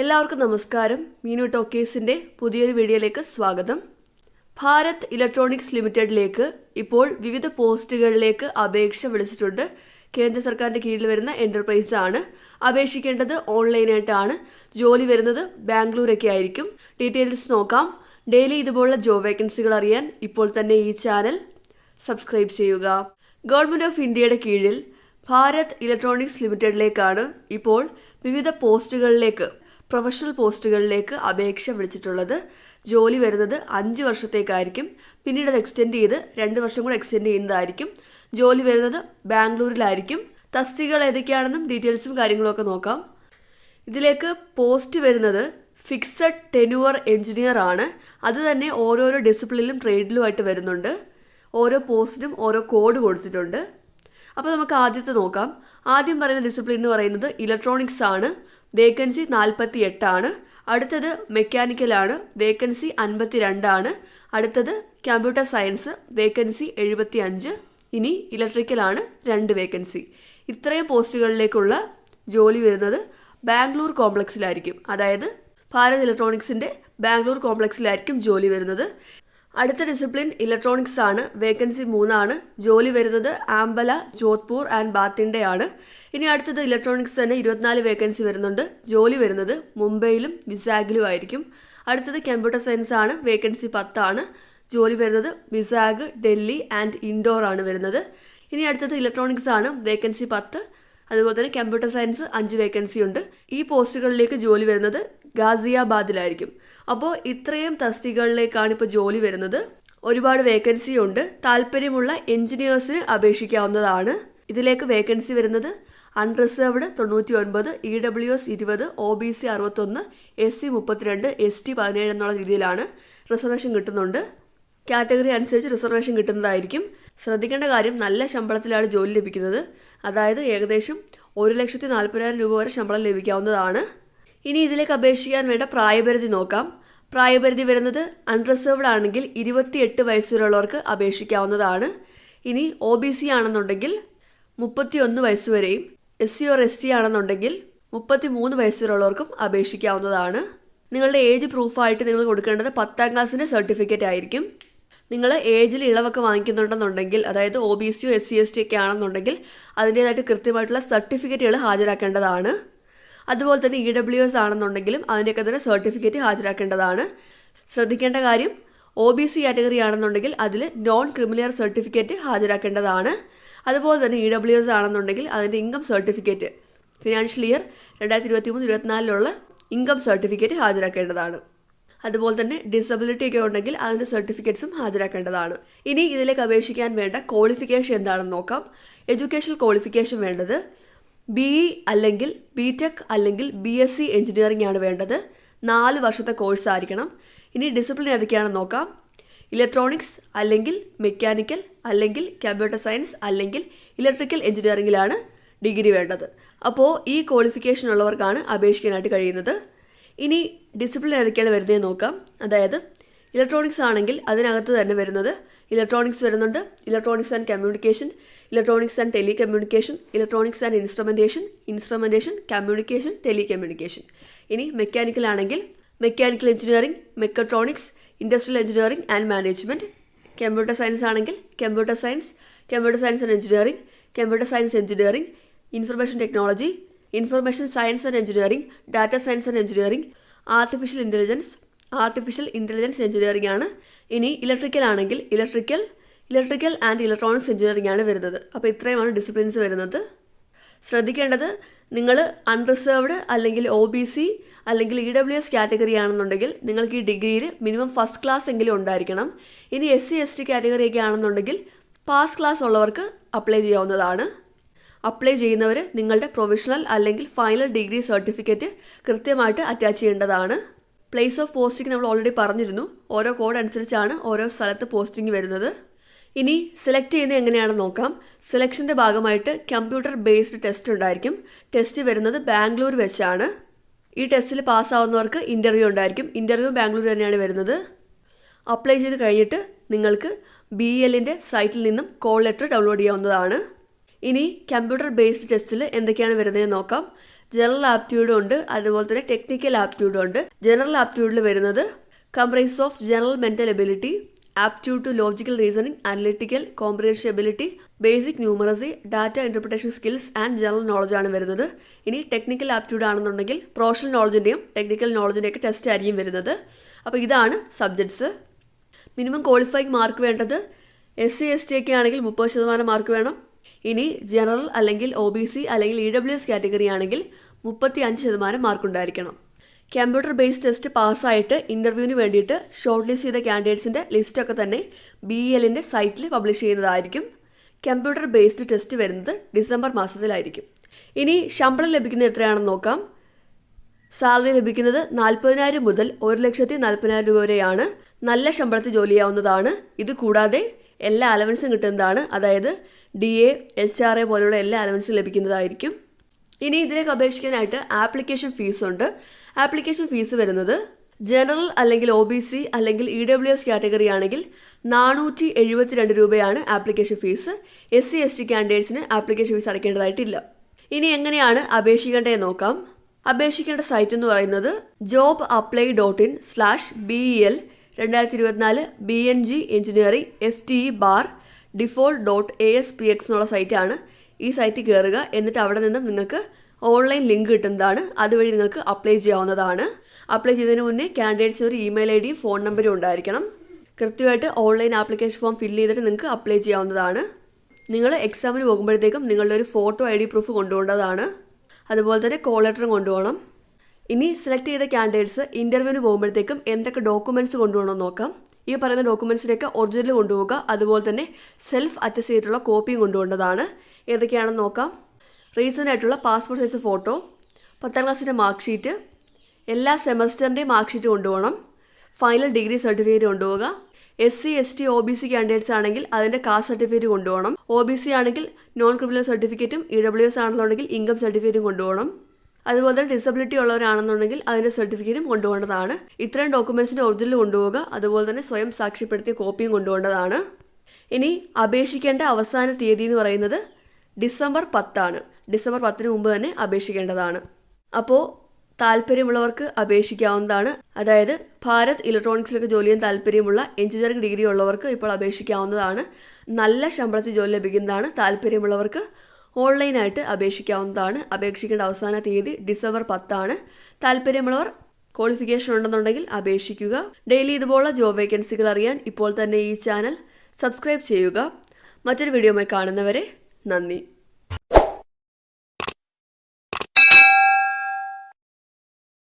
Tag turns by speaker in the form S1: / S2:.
S1: എല്ലാവർക്കും നമസ്കാരം. മീനു ടോക്കേസിന്റെ പുതിയൊരു വീഡിയോയിലേക്ക് സ്വാഗതം. ഭാരത് ഇലക്ട്രോണിക്സ് ലിമിറ്റഡിലേക്ക് ഇപ്പോൾ വിവിധ പോസ്റ്റുകളിലേക്ക് അപേക്ഷ വിളിച്ചിട്ടുണ്ട്. കേന്ദ്ര സർക്കാരിന്റെ കീഴിൽ വരുന്ന എന്റർപ്രൈസ് ആണ്. അപേക്ഷിക്കേണ്ടത് ഓൺലൈനായിട്ടാണ്. ജോലി വരുന്നത് ബാംഗ്ലൂരൊക്കെ ആയിരിക്കും. ഡീറ്റെയിൽസ് നോക്കാം. ഡെയിലി ഇതുപോലുള്ള ജോബ് വേക്കൻസികൾ അറിയാൻ ഇപ്പോൾ തന്നെ ഈ ചാനൽ സബ്സ്ക്രൈബ് ചെയ്യുക. ഗവൺമെന്റ് ഓഫ് ഇന്ത്യയുടെ കീഴിൽ ഭാരത് ഇലക്ട്രോണിക്സ് ലിമിറ്റഡിലേക്കാണ് ഇപ്പോൾ വിവിധ പോസ്റ്റുകളിലേക്ക് പ്രൊഫഷണൽ പോസ്റ്റുകളിലേക്ക് അപേക്ഷ വിളിച്ചിട്ടുള്ളത്. ജോലി വരുന്നത് അഞ്ച് വർഷത്തേക്കായിരിക്കും. പിന്നീട് അത് എക്സ്റ്റെൻഡ് ചെയ്ത് രണ്ട് വർഷം കൂടെ എക്സ്റ്റെൻഡ് ചെയ്യുന്നതായിരിക്കും. ജോലി വരുന്നത് ബാംഗ്ലൂരിലായിരിക്കും. തസ്തികൾ ഏതൊക്കെയാണെന്നും ഡീറ്റെയിൽസും കാര്യങ്ങളൊക്കെ നോക്കാം. ഇതിലേക്ക് പോസ്റ്റ് വരുന്നത് ഫിക്സഡ് ടെനുവർ എഞ്ചിനീയർ ആണ്. അത് തന്നെ ഓരോരോ ഡിസിപ്ലിനിലും ട്രേഡിലുമായിട്ട് വരുന്നുണ്ട്. ഓരോ പോസ്റ്റിനും ഓരോ കോഡ് കൊടുത്തിട്ടുണ്ട്. അപ്പോൾ നമുക്ക് ആദ്യത്തെ നോക്കാം. ആദ്യം പറയുന്ന ഡിസിപ്ലിൻ എന്ന് പറയുന്നത് ഇലക്ട്രോണിക്സ് ആണ്. വേക്കൻസി നാൽപ്പത്തി എട്ടാണ് അടുത്തത് മെക്കാനിക്കലാണ് വേക്കൻസി അൻപത്തി രണ്ടാണ് അടുത്തത് കമ്പ്യൂട്ടർ സയൻസ് വേക്കൻസി എഴുപത്തി അഞ്ച് ഇനി ഇലക്ട്രിക്കലാണ് രണ്ട് വേക്കൻസി. ഇത്രയും പോസ്റ്റുകളിലേക്കുള്ള ജോലി വരുന്നത് ബാംഗ്ലൂർ കോംപ്ലക്സിലായിരിക്കും. അതായത് ഭാരത് ഇലക്ട്രോണിക്സിന്റെ ബാംഗ്ലൂർ കോംപ്ലക്സിലായിരിക്കും ജോലി വരുന്നത്. അടുത്ത ഡിസിപ്ലിൻ ഇലക്ട്രോണിക്സ് ആണ്. വേക്കൻസി മൂന്നാണ്. ജോലി വരുന്നത് ആംബല ജോധ്പൂർ ആൻഡ് ബാത്തിന്റെ ആണ് ഇനി അടുത്തത് ഇലക്ട്രോണിക്സ് തന്നെ ഇരുപത്തിനാല് വേക്കൻസി വരുന്നുണ്ട്. ജോലി വരുന്നത് മുംബൈയിലും വിസാഗിലും ആയിരിക്കും. അടുത്തത് കമ്പ്യൂട്ടർ സയൻസ് ആണ്. വേക്കൻസി പത്താണ്. ജോലി വരുന്നത് വിസാഗ് ഡൽഹി ആൻഡ് ഇൻഡോർ ആണ് വരുന്നത്. ഇനി അടുത്തത് ഇലക്ട്രോണിക്സ് ആണ്. വേക്കൻസി പത്ത്. അതുപോലെ തന്നെ കമ്പ്യൂട്ടർ സയൻസ് അഞ്ച് വേക്കൻസി ഉണ്ട്. ഈ പോസ്റ്റുകളിലേക്ക് ജോലി വരുന്നത് ഗാസിയാബാദിലായിരിക്കും. അപ്പോൾ ഇത്രയും തസ്തികകളിലേക്കാണ് ഇപ്പോൾ ജോലി വരുന്നത്. ഒരുപാട് വേക്കൻസി ഉണ്ട്. താല്പര്യമുള്ള എഞ്ചിനീയേഴ്സിന് അപേക്ഷിക്കാവുന്നതാണ്. ഇതിലേക്ക് വേക്കൻസി വരുന്നത് അൺറിസർവ്ഡ് തൊണ്ണൂറ്റി ഒൻപത് ഇ ഡബ്ല്യു എസ് ഇരുപത് ഒ ബി സി അറുപത്തൊന്ന് എസ് സി മുപ്പത്തിരണ്ട് എസ് ടി പതിനേഴ് എന്നുള്ള രീതിയിലാണ് റിസർവേഷൻ കിട്ടുന്നുണ്ട്. കാറ്റഗറി അനുസരിച്ച് റിസർവേഷൻ കിട്ടുന്നതായിരിക്കും. ശ്രദ്ധിക്കേണ്ട കാര്യം നല്ല ശമ്പളത്തിലാണ് ജോലി ലഭിക്കുന്നത്. അതായത് ഏകദേശം ഒരു ലക്ഷത്തി നാൽപ്പതിനായിരം രൂപ വരെ ശമ്പളം ലഭിക്കാവുന്നതാണ്. ഇനി ഇതിലേക്ക് അപേക്ഷിക്കാൻ വേണ്ട പ്രായപരിധി നോക്കാം. പ്രായപരിധി വരുന്നത് അൺറിസർവ്ഡ് ആണെങ്കിൽ ഇരുപത്തിയെട്ട് വയസ്സുവരെയുള്ളവർക്ക് അപേക്ഷിക്കാവുന്നതാണ്. ഇനി ഒ ബി സി ആണെന്നുണ്ടെങ്കിൽ മുപ്പത്തി ഒന്ന് വയസ്സ് വരെയും S C or S T ആണെന്നുണ്ടെങ്കിൽ മുപ്പത്തി മൂന്ന് വയസ്സുവരെയുള്ളവർക്കും അപേക്ഷിക്കാവുന്നതാണ്. നിങ്ങളുടെ ഏജ് പ്രൂഫായിട്ട് നിങ്ങൾ കൊടുക്കേണ്ടത് പത്താം ക്ലാസ്സിന്റെ സർട്ടിഫിക്കറ്റ് ആയിരിക്കും. നിങ്ങൾ ഏജിൽ ഇളവൊക്കെ വാങ്ങിക്കുന്നുണ്ടെന്നുണ്ടെങ്കിൽ അതായത് ഒ ബി സിയോ എസ് സി എസ് ടി ഒക്കെ ആണെന്നുണ്ടെങ്കിൽ അതിന്റേതായിട്ട് കൃത്യമായിട്ടുള്ള സർട്ടിഫിക്കറ്റുകൾ ഹാജരാക്കേണ്ടതാണ്. അതുപോലെ തന്നെ ഇ ഡബ്ല്യു എസ് ആണെന്നുണ്ടെങ്കിലും അതിന്റെയൊക്കെ തന്നെ സർട്ടിഫിക്കറ്റ് ഹാജരാക്കേണ്ടതാണ്. ശ്രദ്ധിക്കേണ്ട കാര്യം ഒ ബി സി കാറ്റഗറി ആണെന്നുണ്ടെങ്കിൽ അതിൽ നോൺ ക്രിമിനൽ സർട്ടിഫിക്കറ്റ് ഹാജരാക്കേണ്ടതാണ്. അതുപോലെ തന്നെ ഇ ഡബ്ല്യു എസ് ആണെന്നുണ്ടെങ്കിൽ അതിന്റെ ഇൻകം സർട്ടിഫിക്കറ്റ് ഫിനാൻഷ്യൽ ഇയർ രണ്ടായിരത്തി ഇരുപത്തി മൂന്ന് ഇരുപത്തിനാലിലുള്ള ഇൻകം സർട്ടിഫിക്കറ്റ് ഹാജരാക്കേണ്ടതാണ്. അതുപോലെ തന്നെ ഡിസബിലിറ്റി ഒക്കെ ഉണ്ടെങ്കിൽ അതിന്റെ സർട്ടിഫിക്കറ്റ്സും ഹാജരാക്കേണ്ടതാണ്. ഇനി ഇതിലേക്ക് അപേക്ഷിക്കാൻ വേണ്ട ക്വാളിഫിക്കേഷൻ എന്താണെന്ന് നോക്കാം. എഡ്യൂക്കേഷണൽ ക്വാളിഫിക്കേഷൻ വേണ്ടത് ബി ഇ അല്ലെങ്കിൽ ബി ടെക് അല്ലെങ്കിൽ ബി എസ് സി എഞ്ചിനീയറിംഗ് ആണ് വേണ്ടത്. നാല് വർഷത്തെ കോഴ്സ് ആയിരിക്കണം. ഇനി ഡിസിപ്ലിൻ ഏതൊക്കെയാണെന്ന് നോക്കാം. ഇലക്ട്രോണിക്സ് അല്ലെങ്കിൽ മെക്കാനിക്കൽ അല്ലെങ്കിൽ കമ്പ്യൂട്ടർ സയൻസ് അല്ലെങ്കിൽ ഇലക്ട്രിക്കൽ എഞ്ചിനീയറിംഗിലാണ് ഡിഗ്രി വേണ്ടത്. അപ്പോൾ ഈ ക്വാളിഫിക്കേഷൻ ഉള്ളവർക്കാണ് അപേക്ഷിക്കാനായിട്ട് കഴിയുന്നത്. ഇനി ഡിസിപ്ലിൻ ഏതൊക്കെയാണ് വരുന്നത് നോക്കാം. അതായത് ഇലക്ട്രോണിക്സ് ആണെങ്കിൽ അതിനകത്ത് തന്നെ വരുന്നത് ഇലക്ട്രോണിക്സ് വരുന്നുണ്ട്. Electronics and communication electronics and telecommunication electronics and instrumentation instrumentation communication telecommunication ഇനി മെക്കാനിക്കൽ ആണെങ്കിൽ mechanical engineering mechatronics industrial engineering and management computer science ആണെങ്കിൽ computer science computer science and engineering computer science engineering information technology information science and engineering data science and engineering artificial intelligence artificial intelligence engineering ആണ്. ഇനി electrical ആണെങ്കിൽ electrical electrical and electronics engineering ആണ് വരുന്നത്. അപ്പോൾ ഇത്രയുമാണ് disciplines വരുന്നത്. ശ്രദ്ധിക്കേണ്ടത് നിങ്ങൾ അൺറിസേർവ്ഡ് അല്ലെങ്കിൽ ഒ ബി സി അല്ലെങ്കിൽ ഇ ഡബ്ല്യു എസ് കാറ്റഗറി ആണെന്നുണ്ടെങ്കിൽ നിങ്ങൾക്ക് ഈ ഡിഗ്രിയിൽ മിനിമം ഫസ്റ്റ് ക്ലാസ് എങ്കിലും ഉണ്ടായിരിക്കണം. ഇനി S C S T category ഒക്കെ ആണെന്നുണ്ടെങ്കിൽ പാസ് ക്ലാസ് ഉള്ളവർക്ക് അപ്ലൈ ചെയ്യാവുന്നതാണ്. അപ്ലൈ ചെയ്യുന്നവർ നിങ്ങളുടെ പ്രൊഫഷണൽ അല്ലെങ്കിൽ ഫൈനൽ ഡിഗ്രി സർട്ടിഫിക്കറ്റ് കൃത്യമായിട്ട് അറ്റാച്ച് ചെയ്യേണ്ടതാണ്. പ്ലേസ് ഓഫ് പോസ്റ്റിംഗ് നമ്മൾ ഓൾറെഡി പറഞ്ഞിരുന്നു. ഓരോ കോഡ് അനുസരിച്ചാണ് ഓരോ സ്ഥലത്ത് പോസ്റ്റിംഗ് വരുന്നത്. ഇനി സെലക്ട് ചെയ്യുന്നത് എങ്ങനെയാണെന്ന് നോക്കാം. സെലക്ഷന്റെ ഭാഗമായിട്ട് കമ്പ്യൂട്ടർ ബേസ്ഡ് ടെസ്റ്റ് ഉണ്ടായിരിക്കും. ടെസ്റ്റ് വരുന്നത് ബാംഗ്ലൂർ വെച്ചാണ്. ഈ ടെസ്റ്റിൽ പാസ്സാവുന്നവർക്ക് ഇന്റർവ്യൂ ഉണ്ടായിരിക്കും. ഇന്റർവ്യൂ ബാംഗ്ലൂർ തന്നെയാണ് വരുന്നത്. അപ്ലൈ ചെയ്ത് കഴിഞ്ഞിട്ട് നിങ്ങൾക്ക് ബി എല്ലിന്റെ സൈറ്റിൽ നിന്നും കോൾ ലെറ്റർ ഡൗൺലോഡ് ചെയ്യാവുന്നതാണ്. ഇനി കമ്പ്യൂട്ടർ ബേസ്ഡ് ടെസ്റ്റിൽ എന്തൊക്കെയാണ് വരുന്നതെന്ന് നോക്കാം. ജനറൽ ആപ്റ്റ്യൂഡും ഉണ്ട് അതുപോലെ തന്നെ ടെക്നിക്കൽ ആപ്റ്റ്യൂഡും ഉണ്ട്. ജനറൽ ആപ്റ്റ്യൂഡിൽ വരുന്നത് comprise of general mental ability aptitude to logical reasoning analytical comprehension ability basic numeracy data interpretation skills and general knowledge ആണ് വരുന്നത്. ഇനി ടെക്നിക്കൽ ആപ്റ്റ്യൂഡ് ആണെന്നുണ്ടെങ്കിൽ പ്രൊഫഷണൽ നോളജിന്റെയും ടെക്നിക്കൽ നോളജിന്റെയൊക്കെ ടെസ്റ്റ് ആയിരിക്കും വരുന്നത്. അപ്പോൾ ഇതാണ് സബ്ജക്ട്സ് മിനിമം ക്വാളിഫൈങ് മാർക്ക് വേണ്ടത് എസ് സി എസ് ടി ഒക്കെ ആണെങ്കിൽ മുപ്പത് ശതമാനം മാർക്ക് വേണം. ഇനി ജനറൽ അല്ലെങ്കിൽ ഒ ബി സി അല്ലെങ്കിൽ ഇ ഡബ്ല്യു എസ് കാറ്റഗറി ആണെങ്കിൽ മുപ്പത്തി അഞ്ച് ശതമാനം മാർക്ക് ഉണ്ടായിരിക്കണം. കമ്പ്യൂട്ടർ ബേസ്ഡ് ടെസ്റ്റ് പാസ്സായിട്ട് ഇന്റർവ്യൂവിന് വേണ്ടിയിട്ട് ഷോർട്ട് ലിസ്റ്റ് ചെയ്ത കാൻഡിഡേറ്റ്സിന്റെ ലിസ്റ്റൊക്കെ തന്നെ ബി എല്ലിന്റെ സൈറ്റിൽ പബ്ലിഷ് ചെയ്യുന്നതായിരിക്കും. കമ്പ്യൂട്ടർ ബേസ്ഡ് ടെസ്റ്റ് വരുന്നത് ഡിസംബർ മാസത്തിലായിരിക്കും. ഇനി ശമ്പളം ലഭിക്കുന്നത് എത്രയാണെന്ന് നോക്കാം. സാലറി ലഭിക്കുന്നത് നാൽപ്പതിനായിരം മുതൽ ഒരു ലക്ഷത്തി നാൽപ്പതിനായിരം രൂപ വരെയാണ്. നല്ല ശമ്പളത്തിൽ ജോലി ചെയ്യാവുന്നതാണ്. ഇത് കൂടാതെ എല്ലാ അലവൻസും കിട്ടുന്നതാണ്. അതായത് D A H R A പോലുള്ള എല്ലാ അലവൻസും ലഭിക്കുന്നതായിരിക്കും. ഇനി ഇതിലേക്ക് അപേക്ഷിക്കാനായിട്ട് ആപ്ലിക്കേഷൻ ഫീസ് ഉണ്ട്. ആപ്ലിക്കേഷൻ ഫീസ് വരുന്നത് ജനറൽ അല്ലെങ്കിൽ ഒ ബി സി അല്ലെങ്കിൽ ഇ ഡബ്ല്യു എസ് കാറ്റഗറി ആണെങ്കിൽ നാനൂറ്റി എഴുപത്തിരണ്ട് രൂപയാണ് application fees. S C S T കാൻഡിഡേറ്റ്സിന് application fees അടയ്ക്കേണ്ടതായിട്ടില്ല. ഇനി എങ്ങനെയാണ് അപേക്ഷിക്കേണ്ടത് നോക്കാം. അപേക്ഷിക്കേണ്ട സൈറ്റ് എന്ന് പറയുന്നത് job apply dot in slash B E L രണ്ടായിരത്തി ഇരുപത്തിനാല് B N G engineering F T E bar default dot A S P X എന്നുള്ള സൈറ്റാണ്. ഈ സൈറ്റിൽ കയറുക എന്നിട്ട് അവിടെ നിന്നും നിങ്ങൾക്ക് ഓൺലൈൻ ലിങ്ക് കിട്ടുന്നതാണ്. അതുവഴി നിങ്ങൾക്ക് അപ്ലൈ ചെയ്യാവുന്നതാണ്. അപ്ലൈ ചെയ്തതിന് മുന്നേ കാൻഡിഡേറ്റ്സിന് ഒരു ഇമെയിൽ ഐ ഡിയും ഫോൺ നമ്പറും ഉണ്ടായിരിക്കണം. കൃത്യമായിട്ട് ഓൺലൈൻ ആപ്ലിക്കേഷൻ ഫോം ഫില്ല് ചെയ്തിട്ട് നിങ്ങൾക്ക് അപ്ലൈ ചെയ്യാവുന്നതാണ്. നിങ്ങൾ എക്സാമിന് പോകുമ്പോഴത്തേക്കും നിങ്ങളുടെ ഒരു ഫോട്ടോ ഐ ഡി പ്രൂഫ് കൊണ്ടുപോകേണ്ടതാണ്. അതുപോലെ തന്നെ കോൾ ലെറ്ററും കൊണ്ടുപോകണം. ഇനി സെലക്ട് ചെയ്ത കാൻഡിഡേറ്റ്സ് ഇന്റർവ്യൂവിന് പോകുമ്പോഴത്തേക്കും എന്തൊക്കെ ഡോക്യുമെന്റ്സ് കൊണ്ടുപോകണമെന്ന് നോക്കാം. ഈ പറയുന്ന ഡോക്യുമെന്റ്സിന്റെയൊക്കെ ഒറിജിനൽ കൊണ്ടുപോകുക അതുപോലെ തന്നെ സെൽഫ് അറ്റസ്റ്റ് ചെയ്തിട്ടുള്ള കോപ്പിയും കൊണ്ടുപോകേണ്ടതാണ്. ഏതൊക്കെയാണെന്ന് നോക്കാം. റീസെന്റ് ആയിട്ടുള്ള പാസ്പോർട്ട് സൈസ് ഫോട്ടോ പത്താം ക്ലാസ്സിന്റെ മാർക്ക് ഷീറ്റ് എല്ലാ സെമസ്റ്ററിന്റെയും മാർക്ക് ഷീറ്റ് കൊണ്ടുപോകണം. ഫൈനൽ ഡിഗ്രി സർട്ടിഫിക്കറ്റ് കൊണ്ടുപോകുക S C S T O B C candidates ആണെങ്കിൽ അതിന്റെ കാസ്റ്റ് സർട്ടിഫിക്കറ്റ് കൊണ്ടുപോകണം. ഒ ബി സി ആണെങ്കിൽ നോൺ ക്രിമിനൽ സർട്ടിഫിക്കറ്റും ഇ ഡബ്ല്യു എസ് ആണെന്നുണ്ടെങ്കിൽ ഇൻകം സർട്ടിഫിക്കറ്റും കൊണ്ടുപോകണം. അതുപോലെ തന്നെ ഡിസബിലിറ്റി ഉള്ളവരാണെന്നുണ്ടെങ്കിൽ അതിന്റെ സർട്ടിഫിക്കറ്റും കൊണ്ടുപോകേണ്ടതാണ്. ഇത്രയും ഡോക്യുമെൻസിന്റെ ഒറിജിനൽ കൊണ്ടുപോകുക അതുപോലെ തന്നെ സ്വയം സാക്ഷ്യപ്പെടുത്തിയ കോപ്പിയും കൊണ്ടുപോകേണ്ടതാണ്. ഇനി അപേക്ഷിക്കേണ്ട അവസാന തീയതി എന്ന് പറയുന്നത് ഡിസംബർ പത്താണ്. ഡിസംബർ പത്തിന് മുമ്പ് തന്നെ അപേക്ഷിക്കേണ്ടതാണ്. അപ്പോൾ താല്പര്യമുള്ളവർക്ക് അപേക്ഷിക്കാവുന്നതാണ്. അതായത് ഭാരത് ഇലക്ട്രോണിക്സിലൊക്കെ ജോലി ചെയ്യാൻ താല്പര്യമുള്ള എഞ്ചിനീയറിംഗ് ഡിഗ്രി ഉള്ളവർക്ക് ഇപ്പോൾ അപേക്ഷിക്കാവുന്നതാണ്. നല്ല ശമ്പളത്തിൽ ജോലി ലഭിക്കുന്നതാണ്. താല്പര്യമുള്ളവർക്ക് ഓൺലൈനായിട്ട് അപേക്ഷിക്കാവുന്നതാണ്. അപേക്ഷിക്കേണ്ട അവസാന തീയതി ഡിസംബർ പത്താണ്. താല്പര്യമുള്ളവർ ക്വാളിഫിക്കേഷൻ ഉണ്ടെന്നുണ്ടെങ്കിൽ അപേക്ഷിക്കുക. ഡെയിലി ഇതുപോലുള്ള ജോബ് വേക്കൻസികൾ അറിയാൻ ഇപ്പോൾ തന്നെ ഈ ചാനൽ സബ്സ്ക്രൈബ് ചെയ്യുക. മറ്റൊരു വീഡിയോയുമായി കാണുന്നവരെ 哪里